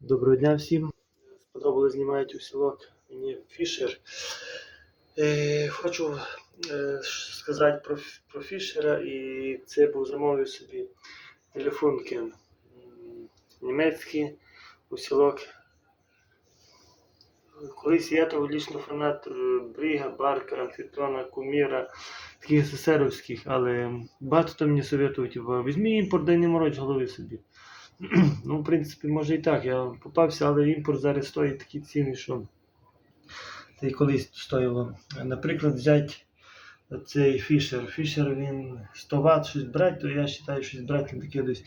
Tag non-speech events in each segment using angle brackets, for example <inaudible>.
Доброго дня всім. Сподобалось знімають усілок мені Фішер. Е, хочу е, сказати про, про Фішера і це був замовив собі телефонки німецькі усілок. Колись я того лічно фанат е, Бріга, Барка, Амфітона, Куміра, таких СССРовських, але багато хто мені советують, типу, візьмі імпорт, дай не мороч голови собі. <clears throat> Ну, в принципі, може і так. Я попався, але імпорт зараз стоїть такі ціни, що й колись стоїло. Наприклад, взяти цей фішер. Фішер він 100 Вт щось брати, то я вважаю, щось брати таке десь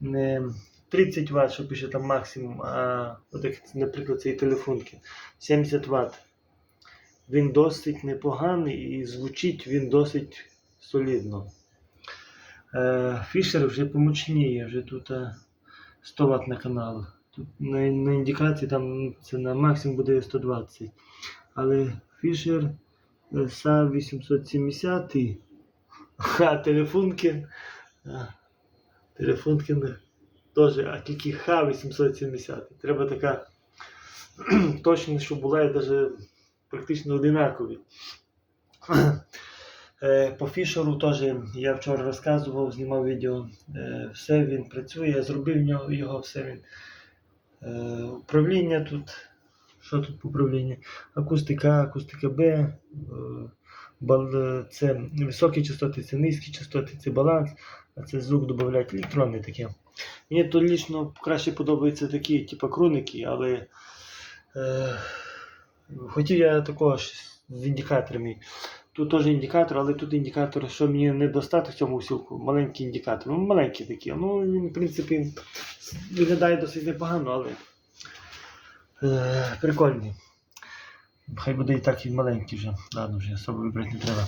не 30 Вт, що пише там максимум, а от наприклад, цей телефонки 70 Вт. Він досить непоганий і звучить він досить солідно. Фішер вже помочніє, вже тут е, 100 Вт на канал. На, на індикації там це на максимум буде 120. Але Fisher SA 870, <laughs> а телефонки, телефонки теж, а тільки Х870. Треба така <clears throat> точність, щоб була і навіть практично одинакові. <clears throat> Е, По фішеру теж я вчора розказував, знімав відео. Е, Все він працює, я зробив його, все він. Е, Управління тут. Що тут по управлінню? Акустика, акустика Б. Це високі частоти, це низькі частоти, це баланс, а це звук додати електронне таке. Мені то лічно краще подобаються такі, типу круники, але е, хотів я такого з індикаторами. Тут теж індикатор, але тут індикатор, що мені не достати в цьому усілку, маленький індикатор. Ну, маленький такий. Ну, він, в принципі, виглядає досить непогано, але е, прикольний. Хай буде і так і маленький вже. Ладно, вже особо вибрати не треба.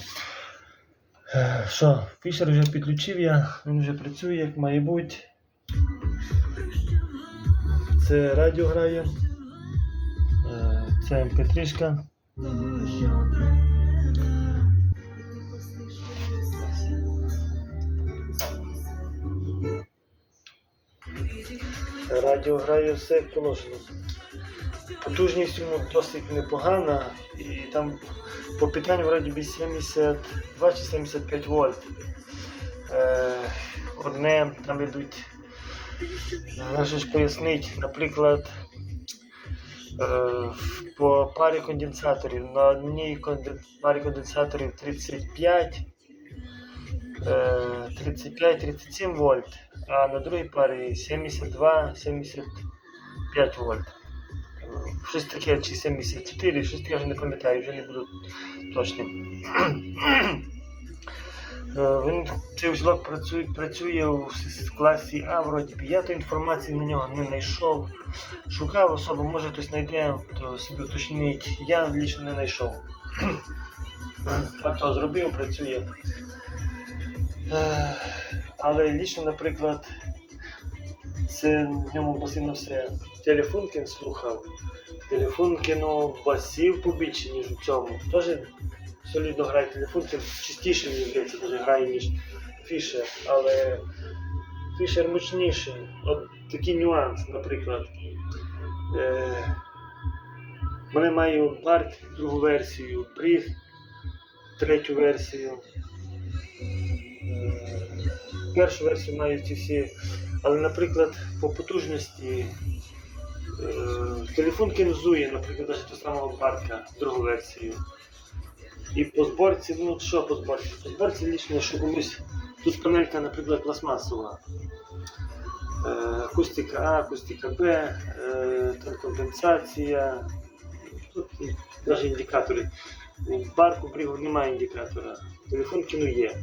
Е, Що, фішер вже підключив я, він вже працює, як має бути. Це радіо грає. Е, Це МП3. Радіо грає все як положено. Потужність йому досить непогана, і там по питанню вроді би 72 чи 75 вольт. Е, одне там йдуть, можу ж пояснити, наприклад, е, по парі конденсаторів. На одній парі конденсаторів 35, е, 35-37 вольт, а на другій парі 72-75 вольт. Щось таке, чи 74, щось таке, я вже не пам'ятаю, вже не буду точним. Е, Він цей узлок працює, працює у класі А, вроді б. Я то інформації на нього не знайшов. Шукав особу, може хтось знайде, то собі уточнить. Я лічно не знайшов. А то зробив, працює. Але лічно, наприклад, це в ньому басильно все. Телефонкін слухав. Телефонкін ну, басів побільше, ніж у цьому. Теж солідно грає телефонкін, частіше, мені здається, грає, ніж Фішер. Але Фішер мощніший. От такий нюанс, наприклад. Е, мене маю Барк другу версію, Бріг третю версію. Першу версію маю ці всі. Але, наприклад, по потужності е, телефон кінзує, наприклад, навіть ту самого барка, другу версію. І по зборці, ну що по зборці? По зборці лічно, що комусь тут панелька, наприклад, пластмасова. Е, акустика А, акустика Б, е, там компенсація. Тут навіть індикатори. У барку брігу немає індикатора. Телефон кіно є.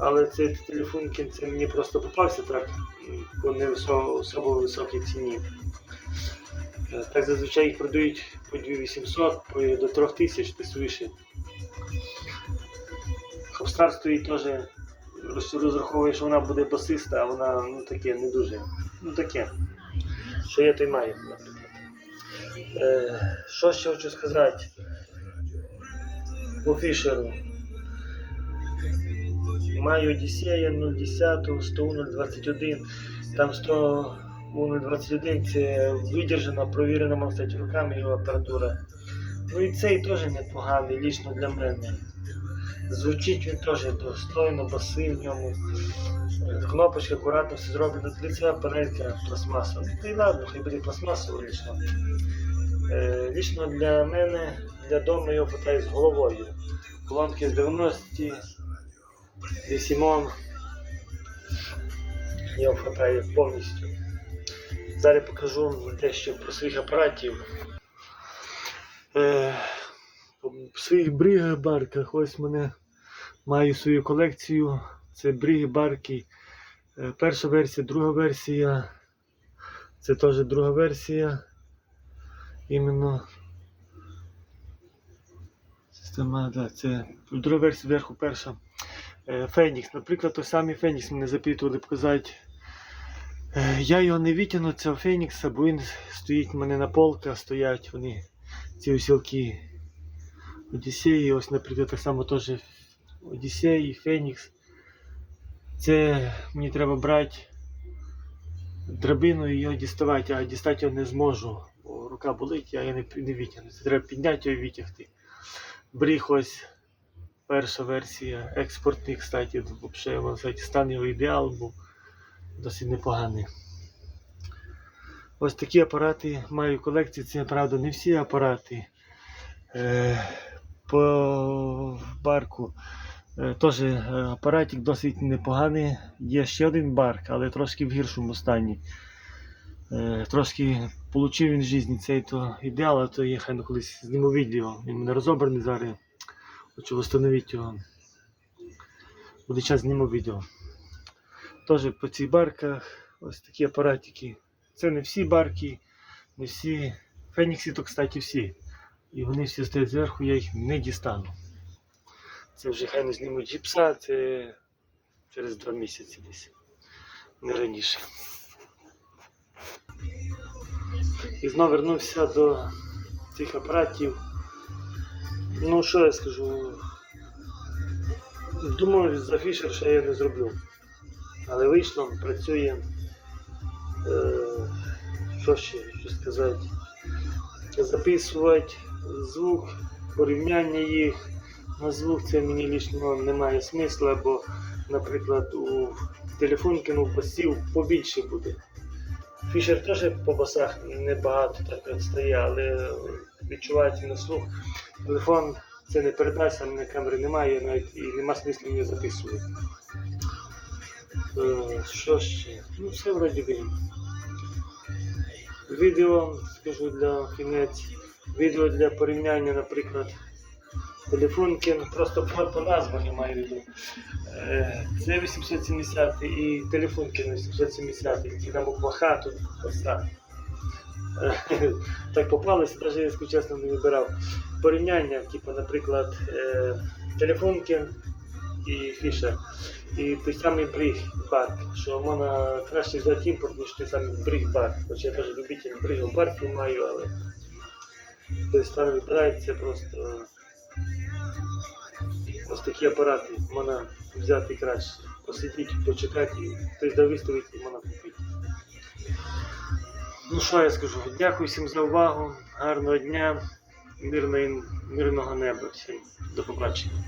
Але цей телефон це мені просто попався так по не висо- високій ціні. Е, Так зазвичай їх продають по 2800 по, до 3000 десь вище. Хопстар стоїть теж розраховує, що вона буде басиста, а вона ну таке не дуже. Ну таке. Що я то й маю, наприклад. Е, що ще хочу сказати по фішеру. Маю Одіссея 010, 100, 021, там 100 у 21 це видержана, провірена, можна руками його апаратура. Ну і цей теж непоганий, лічно для мене. Звучить він теж достойно, баси в ньому. Кнопочка акуратно все зроблено. Цього панелька пластмасова. Та й ладно, хай буде пластмасово лічно. Е, лічно для мене, для дому його питаю з головою. Колонки з 90 Вісімон. Його хватає повністю. Зараз покажу дещо про своїх апаратів. Е, в своїх бригах барках ось мене маю свою колекцію. Це бриги барки. Е, перша версія, друга версія. Це теж друга версія. Іменно. Система, да, це друга версія зверху перша. Е, Фенікс. Наприклад, той самий Фенікс мене запитували показати. Е, Я його не витягну, цього Фенікса, бо він стоїть в мене на полках, стоять вони, ці усілки Одіссеї, ось, наприклад, так само теж Одіссеї, Фенікс. Це мені треба брати драбину і його діставати, а дістати його не зможу. Бо рука болить, а я не, не витягну. Це треба підняти його і витягти. Бріг ось перша версія, експортний, кстати, взагалі, стан його ідеал був досить непоганий. Ось такі апарати маю в колекції. Це, правда, не всі апарати. Е, по барку е, теж е, апаратик досить непоганий. Є ще один барк, але трошки в гіршому стані. Трошки отримав він в житті цей то ідеал, а то я хай ну, колись зніму відео. Він мене розобраний зараз. Хочу встановити його. Буде час зніму відео. Теж по цих барках ось такі апаратики. Це не всі барки, не всі. Феніксі то, кстати, всі. І вони всі стоять зверху, я їх не дістану. Це вже хай не знімуть джіпса, це через два місяці десь. Не раніше. І знову вернувся до цих апаратів. Ну, що я скажу? Думаю, за фішер ще я не зроблю. Але вийшло, працює. Е, що ще що сказати? Записувати звук, порівняння їх. На звук це мені лічно немає смисла, бо, наприклад, у телефонки ну, басів побільше буде. Фішер теж по басах небагато так відстає, але відчувається на слух. Телефон це не передасть, а мене камери немає, навіть і нема смисла мені записувати. Е, Що ще? Ну, все вроді би. Відео, скажу для кінець, відео для порівняння, наприклад, телефонки, ну, просто по, назвах я маю в виду. Е, Це 870 і телефонки на 870, ті на буква Х, тут так. Попалося, навіть якщо чесно не вибирав. Порівняння, типу, наприклад, е, телефонки і фішер. І той самий бриг барк, що можна краще взяти імпорт, ніж той самий бриг барк. Хоча я теж любитель бригу барків маю, але той стан вибирається просто ось такі апарати можна взяти краще. Посидіти, почекати, хтось да виставить і можна купити. Ну що я скажу? Дякую всім за увагу, гарного дня, мирної, мирного неба всім. До побачення.